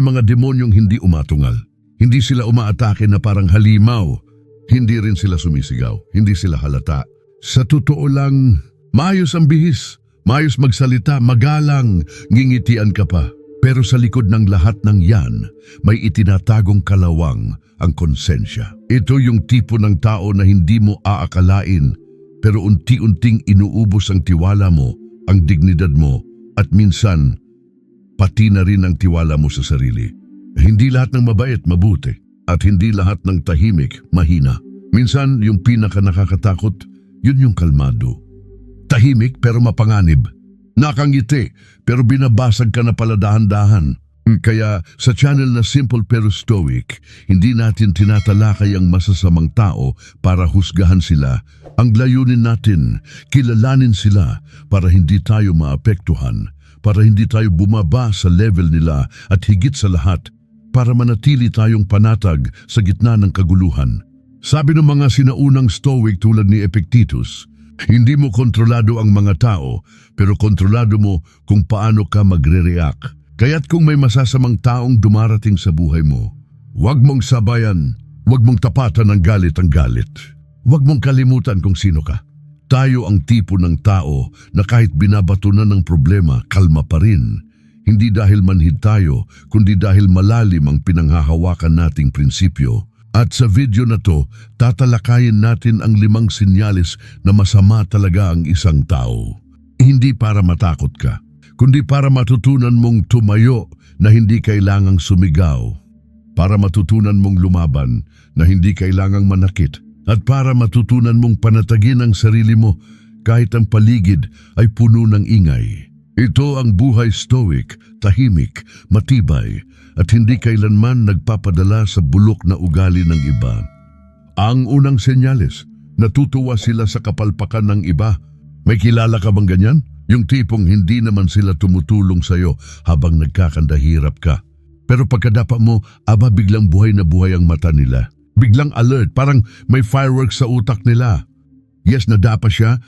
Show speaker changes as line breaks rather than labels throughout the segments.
May mga demonyong hindi umatungal. Hindi sila umaatake na parang halimaw. Hindi rin sila sumisigaw. Hindi sila halata. Sa totoo lang, maayos ang bihis. Maayos magsalita, magalang, ngingitian ka pa. Pero sa likod ng lahat ng yan, may itinatagong kalawang ang konsensya. Ito yung tipo ng tao na hindi mo aakalain, pero unti-unting inuubos ang tiwala mo, ang dignidad mo, at minsan, pati na rin ang tiwala mo sa sarili. Hindi lahat ng mabait mabuti, at hindi lahat ng tahimik mahina. Minsan, yung pinaka nakakatakot, yun yung kalmado. Tahimik pero mapanganib. Nakangiti pero binabasag ka na pala dahan-dahan. Kaya sa channel na Simple pero Stoic, hindi natin tinatalakay ang masasamang tao para husgahan sila. Ang layunin natin, kilalanin sila para hindi tayo maapektuhan, para hindi tayo bumaba sa level nila at higit sa lahat, para manatili tayong panatag sa gitna ng kaguluhan. Sabi ng mga sinaunang Stoic tulad ni Epictetus, hindi mo kontrolado ang mga tao, pero kontrolado mo kung paano ka magre-react. Kaya't kung may masasamang taong dumarating sa buhay mo, huwag mong sabayan, huwag mong tapatan ng galit ang galit. Huwag mong kalimutan kung sino ka. Tayo ang tipo ng tao na kahit binabato na ng problema, kalma pa rin. Hindi dahil manhid tayo, kundi dahil malalim ang pinanghahawakan nating prinsipyo. At sa video na to, tatalakayin natin ang limang sinyalis na masama talaga ang isang tao. Hindi para matakot ka, kundi para matutunan mong tumayo na hindi kailangang sumigaw. Para matutunan mong lumaban na hindi kailangang manakit. At para matutunan mong panatagin ang sarili mo kahit ang paligid ay puno ng ingay. Ito ang buhay stoic, tahimik, matibay, at hindi kailanman nagpapadala sa bulok na ugali ng iba. Ang unang senyales, natutuwa sila sa kapalpakan ng iba. May kilala ka bang ganyan? Yung tipong hindi naman sila tumutulong sa'yo habang nagkakandahirap ka. Pero pagkadapa mo, aba biglang buhay na buhay ang mata nila. Biglang alert, parang may fireworks sa utak nila. Yes, nadapa siya.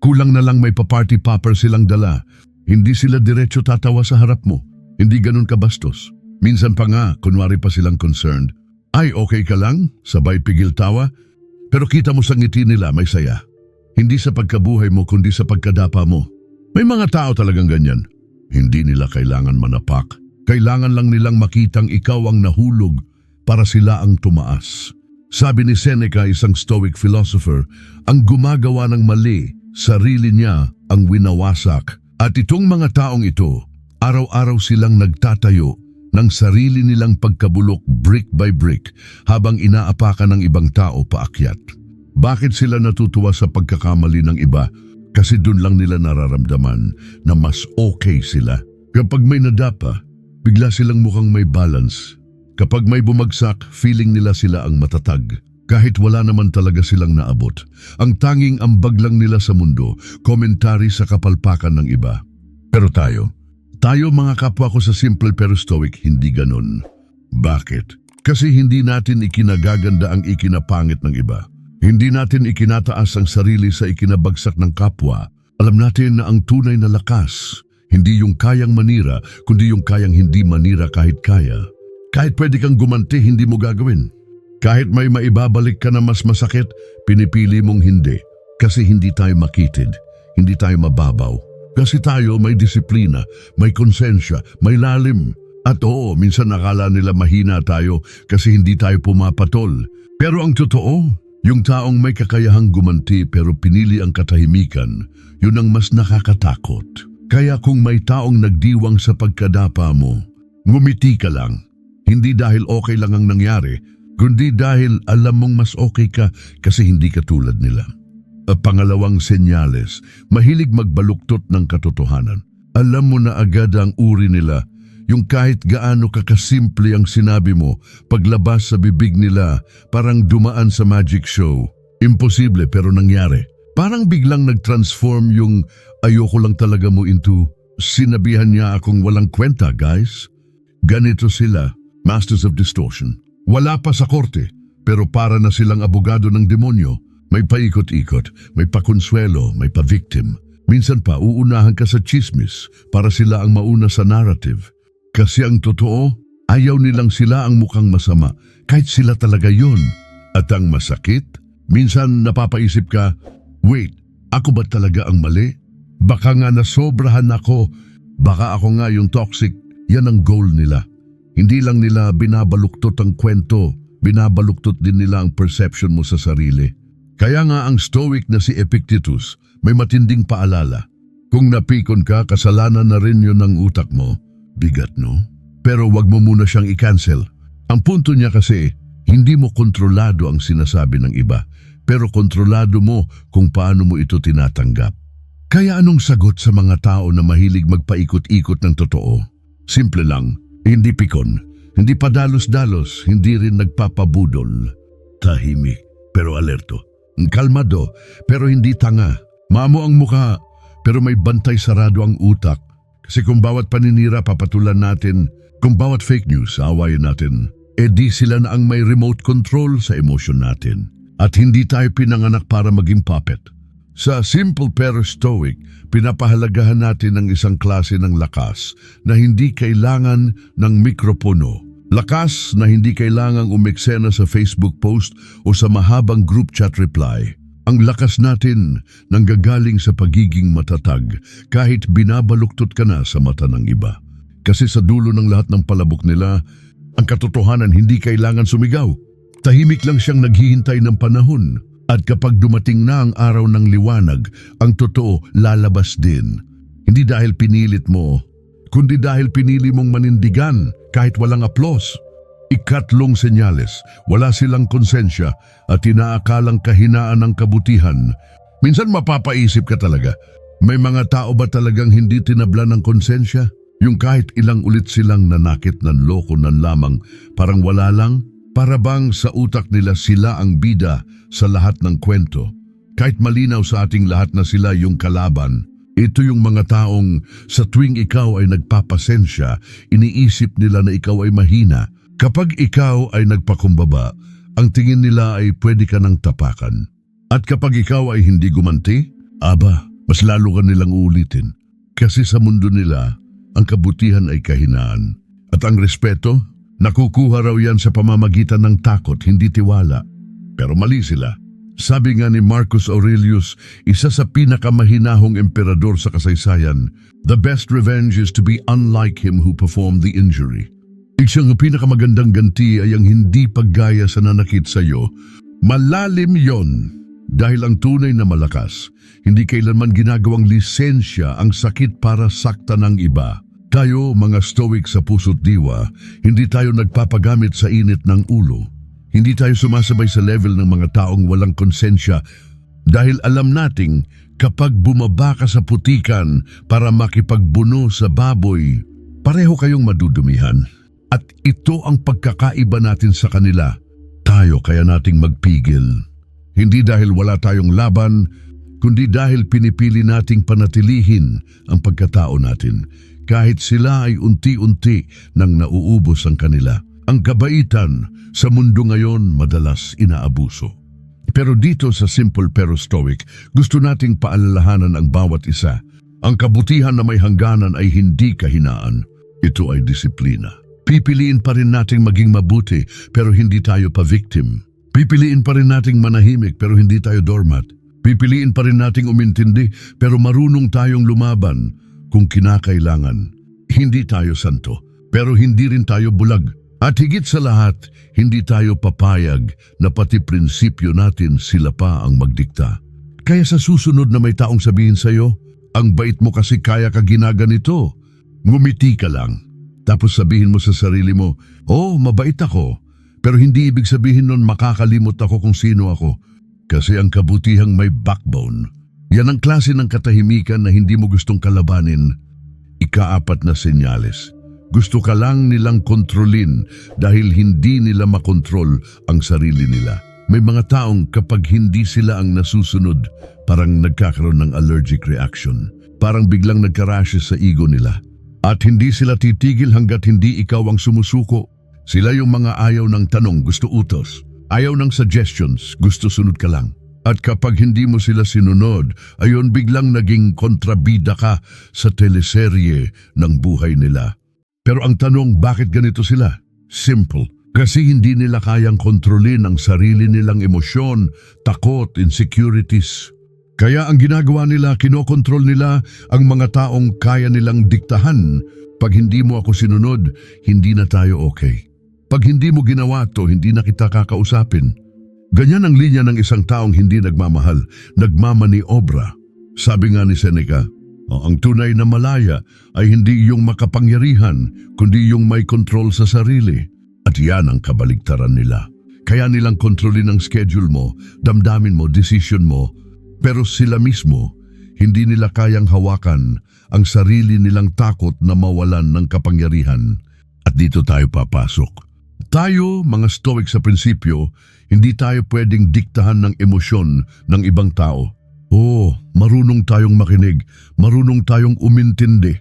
Kulang na lang may pa-party popper silang dala. Hindi sila diretso tatawa sa harap mo. Hindi ganun kabastos. Minsan pa nga, kunwari pa silang concerned. Ay, okay ka lang? Sabay pigil tawa? Pero kita mo sa ngiti nila may saya. Hindi sa pagkabuhay mo kundi sa pagkadapa mo. May mga tao talagang ganyan. Hindi nila kailangan manapak. Kailangan lang nilang makitang ikaw ang nahulog para sila ang tumaas. Sabi ni Seneca, isang stoic philosopher, ang gumagawa ng mali, sarili niya ang winawasak. At itong mga taong ito, araw-araw silang nagtatayo ng sarili nilang pagkabulok brick by brick habang inaapakan ng ibang tao paakyat. Bakit sila natutuwa sa pagkakamali ng iba? Kasi dun lang nila nararamdaman na mas okay sila. Kapag may nadapa, bigla silang mukhang may balance. Kapag may bumagsak, feeling nila sila ang matatag. Kahit wala naman talaga silang naabot. Ang tanging ambag lang nila sa mundo, komentary sa kapalpakan ng iba. Pero tayo, tayo mga kapwa ko sa simple pero stoic, hindi ganon. Bakit? Kasi hindi natin ikinagaganda ang ikinapangit ng iba. Hindi natin ikinataas ang sarili sa ikinabagsak ng kapwa. Alam natin na ang tunay na lakas, hindi yung kayang manira, kundi yung kayang hindi manira kahit kaya. Kahit pwede kang gumanti, hindi mo gagawin. Kahit may maibabalik ka na mas masakit, pinipili mong hindi. Kasi hindi tayo makitid, hindi tayo mababaw. Kasi tayo may disiplina, may konsensya, may lalim. At oo, minsan nakala nila mahina tayo kasi hindi tayo pumapatol. Pero ang totoo, yung taong may kakayahang gumanti pero pinili ang katahimikan, yun ang mas nakakatakot. Kaya kung may taong nagdiwang sa pagkadapa mo, ngumiti ka lang. Hindi dahil okay lang ang nangyari, kundi dahil alam mong mas okay ka kasi hindi ka tulad nila. At pangalawang senyales, mahilig magbaluktot ng katotohanan. Alam mo na agad ang uri nila, yung kahit gaano kakasimple ang sinabi mo, paglabas sa bibig nila, parang dumaan sa magic show. Imposible pero nangyari. Parang biglang nag-transform yung ayoko lang talaga mo into sinabihan niya akong walang kwenta, guys. Ganito sila, Masters of Distortion. Wala pa sa korte, pero para na silang abogado ng demonyo. May paikot-ikot, may pakonsuelo, may pa-victim. Minsan pa uunahan ka sa chismis para sila ang mauna sa narrative. Kasi ang totoo, Ayaw nilang sila ang mukhang masama, kahit sila talaga yon. At ang masakit, minsan napapaisip ka, wait, ako ba talaga ang mali? Baka nga nasobrahan ako, baka ako nga yung toxic, yan ang goal nila. Hindi lang nila binabaluktot ang kwento, binabaluktot din nila ang perception mo sa sarili. Kaya nga ang stoic na si Epictetus may matinding paalala. Kung napikon ka, kasalanan na rin yun ng utak mo. Bigat no? Pero wag mo muna siyang i-cancel. Ang punto niya kasi, hindi mo kontrolado ang sinasabi ng iba, pero kontrolado mo kung paano mo ito tinatanggap. Kaya anong sagot sa mga tao na mahilig magpaikot-ikot ng totoo? Simple lang, hindi pikon, hindi padalos-dalos, hindi rin nagpapabudol. Tahimik, pero alerto. Kalmado, pero hindi tanga. Mamo ang mukha, pero may bantay sarado ang utak. Kasi kung bawat paninira papatulan natin, kung bawat fake news awayin natin, eh di sila na ang may remote control sa emosyon natin. At hindi tayo pinanganak para maging puppet. Sa simple pero stoic, pinapahalagahan natin ang isang klase ng lakas na hindi kailangan ng mikropono. Lakas na hindi kailangang umeksena sa Facebook post o sa mahabang group chat reply. Ang lakas natin nanggagaling sa pagiging matatag kahit binabaluktot ka na sa mata ng iba. Kasi sa dulo ng lahat ng palabok nila, ang katotohanan hindi kailangan sumigaw. Tahimik lang siyang naghihintay ng panahon at kapag dumating na ang araw ng liwanag, ang totoo lalabas din. Hindi dahil pinilit mo, kundi dahil pinili mong manindigan kahit walang aplos. Ikatlong senyales, wala silang konsensya at inaakalang kahinaan ng kabutihan. Minsan mapapaisip ka talaga, may mga tao ba talagang hindi tinabla ng konsensya? Yung kahit ilang ulit silang nanakit ng loko ng lamang, parang wala lang? Para bang sa utak nila sila ang bida sa lahat ng kwento? Kahit malinaw sa ating lahat na sila yung kalaban, ito yung mga taong sa tuwing ikaw ay nagpapasensya, iniisip nila na ikaw ay mahina. Kapag ikaw ay nagpakumbaba, ang tingin nila ay pwede ka ng tapakan. At kapag ikaw ay hindi gumanti, aba, mas lalo ka nilang ulitin. Kasi sa mundo nila, ang kabutihan ay kahinaan. At ang respeto, nakukuha raw yan sa pamamagitan ng takot, hindi tiwala. Pero mali sila. Sabi nga ni Marcus Aurelius, isa sa pinakamahinahong emperador sa kasaysayan, the best revenge is to be unlike him who performed the injury. Isang pinakamagandang ganti ay ang hindi paggaya sa nanakit sa iyo. Malalim yon. Dahil ang tunay na malakas, hindi kailanman ginagawang lisensya ang sakit para sakta ng iba. Tayo, mga stoic sa puso't diwa, hindi tayo nagpapagamit sa init ng ulo. Hindi tayo sumasabay sa level ng mga taong walang konsensya dahil alam nating kapag bumaba ka sa putikan para makipagbuno sa baboy, pareho kayong madudumihan. At ito ang pagkakaiba natin sa kanila. Tayo kaya nating magpigil. Hindi dahil wala tayong laban, kundi dahil pinipili nating panatilihin ang pagkatao natin kahit sila ay unti-unti nang nauubos ang kanila. Ang kabaitan sa mundo ngayon madalas inaabuso. Pero dito sa Simple Pero Stoic, gusto nating paalalahanan ang bawat isa. Ang kabutihan na may hangganan ay hindi kahinaan. Ito ay disiplina. Pipiliin pa rin nating maging mabuti pero hindi tayo pa-victim. Pipiliin pa rin nating manahimik pero hindi tayo doormat. Pipiliin pa rin nating umintindi pero marunong tayong lumaban kung kinakailangan. Hindi tayo santo pero hindi rin tayo bulag. At higit sa lahat, hindi tayo papayag na pati prinsipyo natin sila pa ang magdikta. Kaya sa susunod na may taong sabihin sa'yo, ang bait mo kasi kaya ka ginaganito. Ngumiti ka lang. Tapos sabihin mo sa sarili mo, oh, mabait ako. Pero hindi ibig sabihin nun makakalimot ako kung sino ako. Kasi ang kabutihang may backbone. Yan ang klase ng katahimikan na hindi mo gustong kalabanin. Ikaapat na senyales. Gusto ka lang nilang kontrolin dahil hindi nila makontrol ang sarili nila. May mga taong kapag hindi sila ang nasusunod, parang nagkakaroon ng allergic reaction. Parang biglang nagka-rashes sa ego nila. At hindi sila titigil hanggat hindi ikaw ang sumusuko. Sila yung mga ayaw ng tanong, gusto utos. Ayaw ng suggestions, gusto sunod ka lang. At kapag hindi mo sila sinunod, ayon biglang naging kontrabida ka sa teleserye ng buhay nila. Pero ang tanong, bakit ganito sila? Simple. Kasi hindi nila kayang kontrolin ang sarili nilang emosyon, takot, insecurities. Kaya ang ginagawa nila, kinokontrol nila ang mga taong kaya nilang diktahan. Pag hindi mo ako sinunod, hindi na tayo okay. Pag hindi mo ginawa to, hindi na kita kakausapin. Ganyan ang linya ng isang taong hindi nagmamahal, nagmamani obra. Sabi nga ni Seneca, "O, ang tunay na malaya ay hindi yung makapangyarihan, kundi yung may control sa sarili. At yan ang kabaligtaran nila. Kaya nilang kontrolin ang schedule mo, damdamin mo, decision mo, pero sila mismo, hindi nila kayang hawakan ang sarili nilang takot na mawalan ng kapangyarihan. At dito tayo papasok. Tayo, mga stoic sa prinsipyo, hindi tayo pwedeng diktahan ng emosyon ng ibang tao. Oo, marunong tayong makinig, marunong tayong umintindi.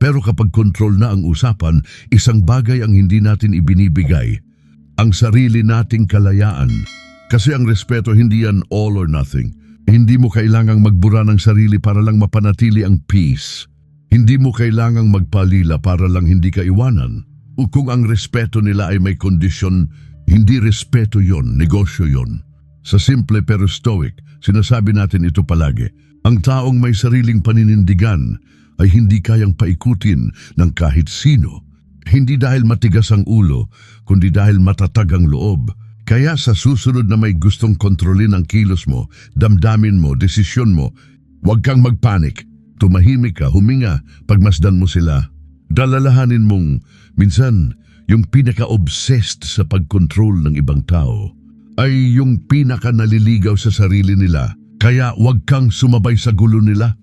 Pero kapag kontrol na ang usapan, isang bagay ang hindi natin ibinibigay. Ang sarili nating kalayaan. Kasi ang respeto hindi yan all or nothing. Hindi mo kailangang magbura ng sarili para lang mapanatili ang peace. Hindi mo kailangang magpalila para lang hindi ka iwanan. O kung ang respeto nila ay may kondisyon, hindi respeto yon, negosyo yon. Sa simple pero stoic, sinasabi natin ito palagi. Ang taong may sariling paninindigan ay hindi kayang paikutin ng kahit sino. Hindi dahil matigas ang ulo, kundi dahil matatag ang loob. Kaya sa susunod na may gustong kontrolin ang kilos mo, damdamin mo, desisyon mo, huwag kang magpanik. Tumahimik ka, huminga, pagmasdan mo sila. Dalalahanin mong, minsan, yung pinaka-obsessed sa pagkontrol ng ibang tao ay yung pinaka-naliligaw sa sarili nila. Kaya huwag kang sumabay sa gulo nila.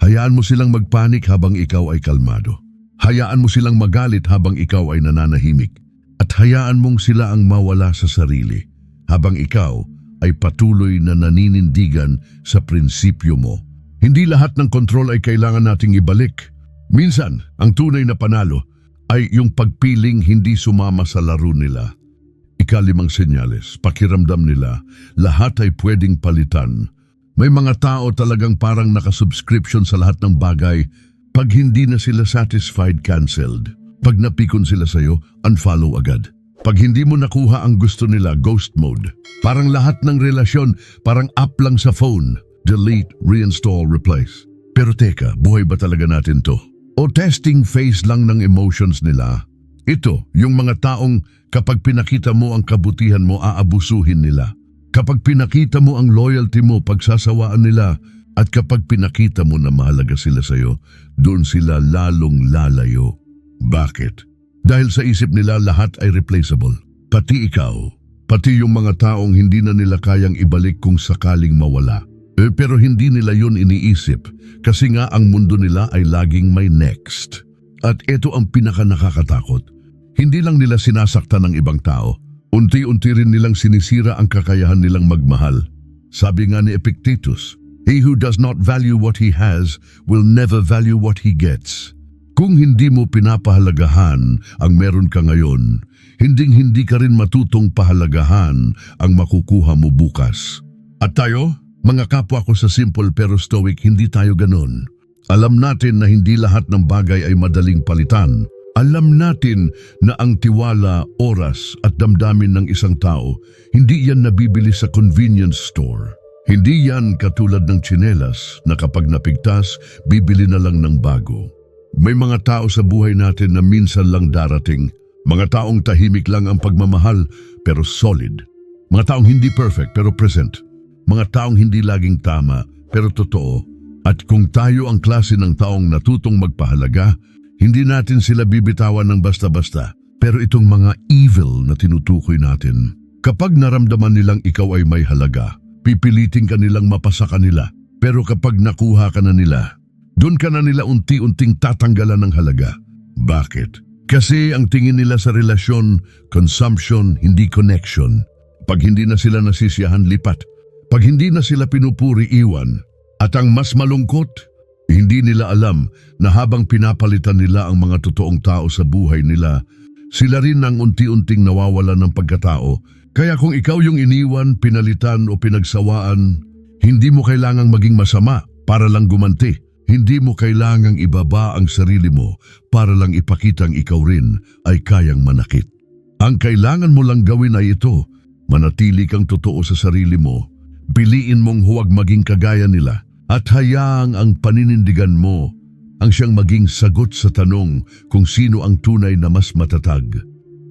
Hayaan mo silang magpanik habang ikaw ay kalmado. Hayaan mo silang magalit habang ikaw ay nananahimik. At hayaan mong sila ang mawala sa sarili habang ikaw ay patuloy na naninindigan sa prinsipyo mo. Hindi lahat ng kontrol ay kailangan nating ibalik. Minsan, ang tunay na panalo ay yung pagpiling hindi sumama sa laro nila. Ikalimang senyales, pakiramdam nila, lahat ay pwedeng palitan. May mga tao talagang parang nakasubscription sa lahat ng bagay. Pag hindi na sila satisfied, cancelled. Pag napikon sila sa'yo, unfollow agad. Pag hindi mo nakuha ang gusto nila, ghost mode. Parang lahat ng relasyon, parang app lang sa phone. Delete, reinstall, replace. Pero teka, buhay ba talaga natin to? O testing phase lang ng emotions nila? Ito, yung mga taong kapag pinakita mo ang kabutihan mo, aabusuhin nila. Kapag pinakita mo ang loyalty mo, pagsasawaan nila, at kapag pinakita mo na mahalaga sila sa'yo, doon sila lalong lalayo. Bakit? Dahil sa isip nila lahat ay replaceable. Pati ikaw. Pati yung mga taong hindi na nila kayang ibalik kung sakaling mawala. Eh, pero hindi nila yun iniisip kasi nga ang mundo nila ay laging may next. At ito ang pinaka nakakatakot. Hindi lang nila sinasaktan ng ibang tao. Unti-unti rin nilang sinisira ang kakayahan nilang magmahal. Sabi nga ni Epictetus, He who does not value what he has will never value what he gets. Kung hindi mo pinapahalagahan ang meron ka ngayon, hinding-hindi ka rin matutong pahalagahan ang makukuha mo bukas. At tayo, mga kapwa ko sa simple pero stoic, hindi tayo ganun. Alam natin na hindi lahat ng bagay ay madaling palitan. Alam natin na ang tiwala, oras at damdamin ng isang tao, hindi yan nabibili sa convenience store. Hindi yan katulad ng tsinelas na kapag napigtas, bibili na lang ng bago. May mga tao sa buhay natin na minsan lang darating. Mga taong tahimik lang ang pagmamahal pero solid. Mga taong hindi perfect pero present. Mga taong hindi laging tama pero totoo. At kung tayo ang klase ng taong natutong magpahalaga, hindi natin sila bibitawan ng basta-basta. Pero itong mga evil na tinutukoy natin, kapag naramdaman nilang ikaw ay may halaga, pipilitin ka nilang mapasa kanila. Pero kapag nakuha ka na nila, doon ka na nila unti-unting tatanggalan ng halaga. Bakit? Kasi ang tingin nila sa relasyon, consumption, hindi connection. Pag hindi na sila nasisiyahan, lipat. Pag hindi na sila pinupuri, iwan. At ang mas malungkot, hindi nila alam na habang pinapalitan nila ang mga totoong tao sa buhay nila, sila rin ang unti-unting nawawala ng pagkatao. Kaya kung ikaw yung iniwan, pinalitan o pinagsawaan, hindi mo kailangang maging masama para lang gumanti. Hindi mo kailangang ibaba ang sarili mo para lang ipakitang ikaw rin ay kayang manakit. Ang kailangan mo lang gawin ay ito, manatili kang totoo sa sarili mo, piliin mong huwag maging kagaya nila, at hayaang ang paninindigan mo ang siyang maging sagot sa tanong kung sino ang tunay na mas matatag.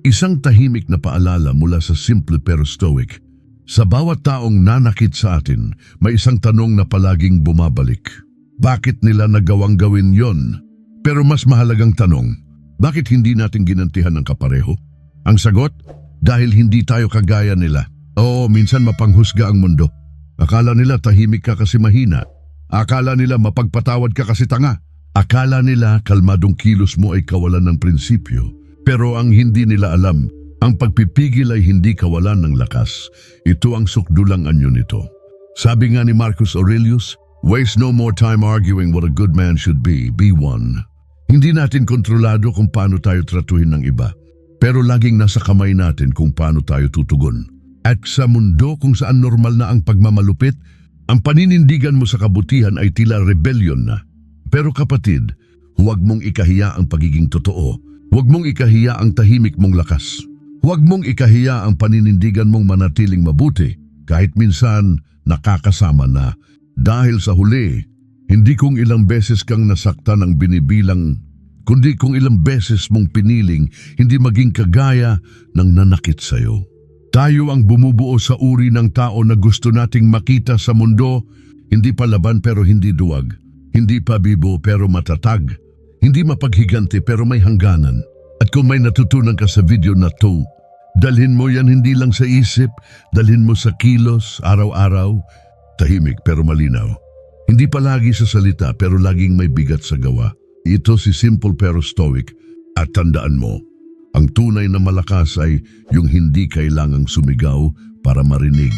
Isang tahimik na paalala mula sa simple pero stoic. Sa bawat taong nanakit sa atin, may isang tanong na palaging bumabalik. Bakit nila nagawang gawin yon? Pero mas mahalagang tanong, bakit hindi natin ginantihan ng kapareho? Ang sagot, dahil hindi tayo kagaya nila. Oo, minsan mapanghusga ang mundo. Akala nila tahimik ka kasi mahina. Akala nila mapagpatawad ka kasi tanga. Akala nila kalmadong kilos mo ay kawalan ng prinsipyo. Pero ang hindi nila alam, ang pagpipigil ay hindi kawalan ng lakas. Ito ang sukdulang anyo nito. Sabi nga ni Marcus Aurelius, Waste no more time arguing what a good man should be, be one. Hindi natin kontrolado kung paano tayo tratuhin ng iba, pero laging nasa kamay natin kung paano tayo tutugon. At sa mundo kung saan normal na ang pagmamalupit, ang paninindigan mo sa kabutihan ay tila rebellion na. Pero kapatid, huwag mong ikahiya ang pagiging totoo. Huwag mong ikahiya ang tahimik mong lakas. Huwag mong ikahiya ang paninindigan mong manatiling mabuti kahit minsan nakakasama na. Dahil sa huli, hindi kung ilang beses kang nasaktan ang binibilang, kundi kung ilang beses mong piniling hindi maging kagaya ng nanakit sa'yo. Tayo ang bumubuo sa uri ng tao na gusto nating makita sa mundo, hindi pa laban pero hindi duwag, hindi pa bibo pero matatag, hindi mapaghiganti pero may hangganan. At kung may natutunan ka sa video na to, dalhin mo yan hindi lang sa isip, dalhin mo sa kilos, araw-araw, tahimik pero malinaw. Hindi palagi sa salita pero laging may bigat sa gawa. Ito si simple pero stoic. At tandaan mo, ang tunay na malakas ay yung hindi kailangang sumigaw para marinig.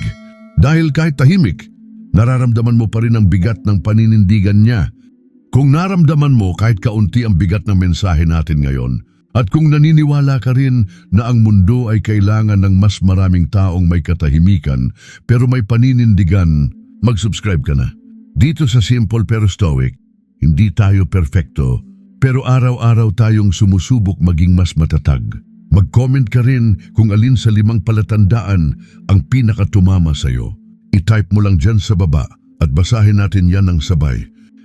Dahil kahit tahimik, nararamdaman mo pa rin ang bigat ng paninindigan niya. Kung naramdaman mo kahit kaunti ang bigat ng mensahe natin ngayon, at kung naniniwala ka rin na ang mundo ay kailangan ng mas maraming taong may katahimikan pero may paninindigan, mag-subscribe ka na. Dito sa Simple pero Stoic, hindi tayo perfecto, pero araw-araw tayong sumusubok maging mas matatag. Mag-comment ka rin kung alin sa limang palatandaan ang pinakatumama sa'yo. I-type mo lang dyan sa baba at basahin natin yan ng sabay.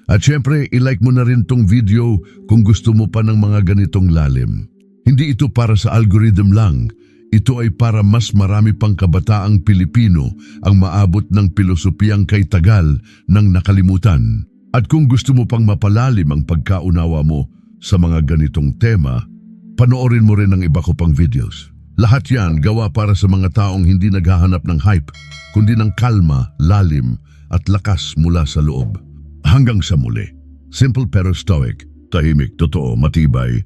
At syempre, ilike mo na rin tong video kung gusto mo pa ng mga ganitong lalim. Hindi ito para sa algorithm lang. Ito ay para mas marami pang kabataang Pilipino ang maabot ng pilosopiyang kay tagal ng nakalimutan. At kung gusto mo pang mapalalim ang pagkaunawa mo sa mga ganitong tema, panoorin mo rin ang iba ko pang videos. Lahat yan gawa para sa mga taong hindi naghahanap ng hype, kundi ng kalma, lalim at lakas mula sa loob. Hanggang sa muli. Simple pero stoic, tahimik, totoo, matibay,